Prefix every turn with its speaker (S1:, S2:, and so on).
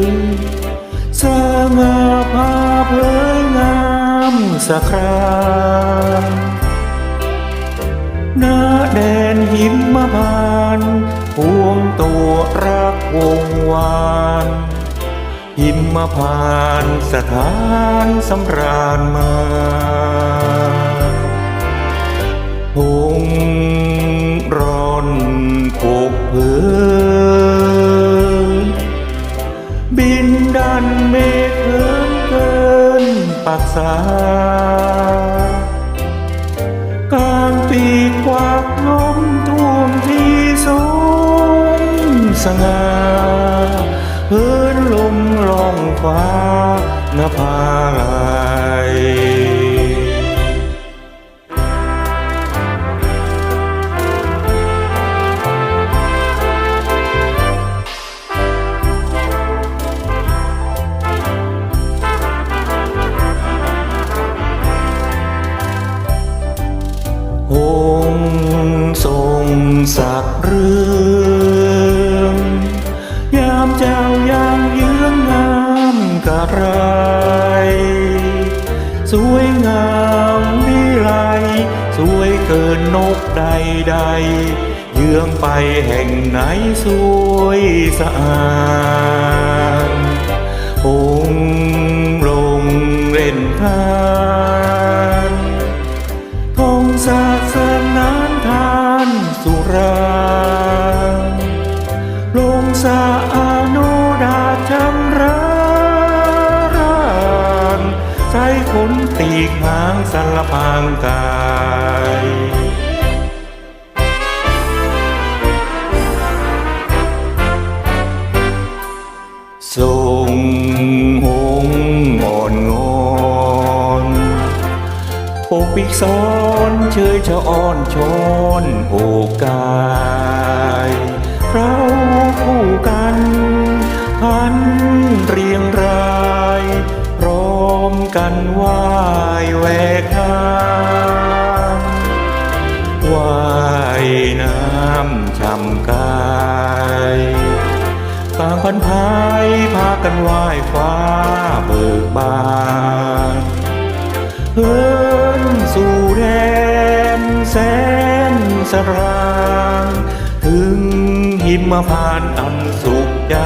S1: ยสง่าภาพเพยงามสักคราหน้าแดนหิมพานพวงตัวรักวงวานหิมพานสถานสำราญมา ษา กลางปีกกวากล้มท่วมที่สูงสง่าเหินลมลองฟ้านภาผา กินนกใดใดๆเยื้องไปแห่งไหนสวยสะอาดองลงเล่นทา ขนตีกหางสารพางกายทรงหงอ่อนงอนปกปิกซ้อนเชยชะอ้อนช้อนโอกาย กันไหว่ายแหวกทางว่ายน้ำช่ำกายต่างพันพายพากันไหว้ฟ้าเบิกบานเฮินสู่แดนแสนสราง ถึงหิมพานต์อันสุขใจ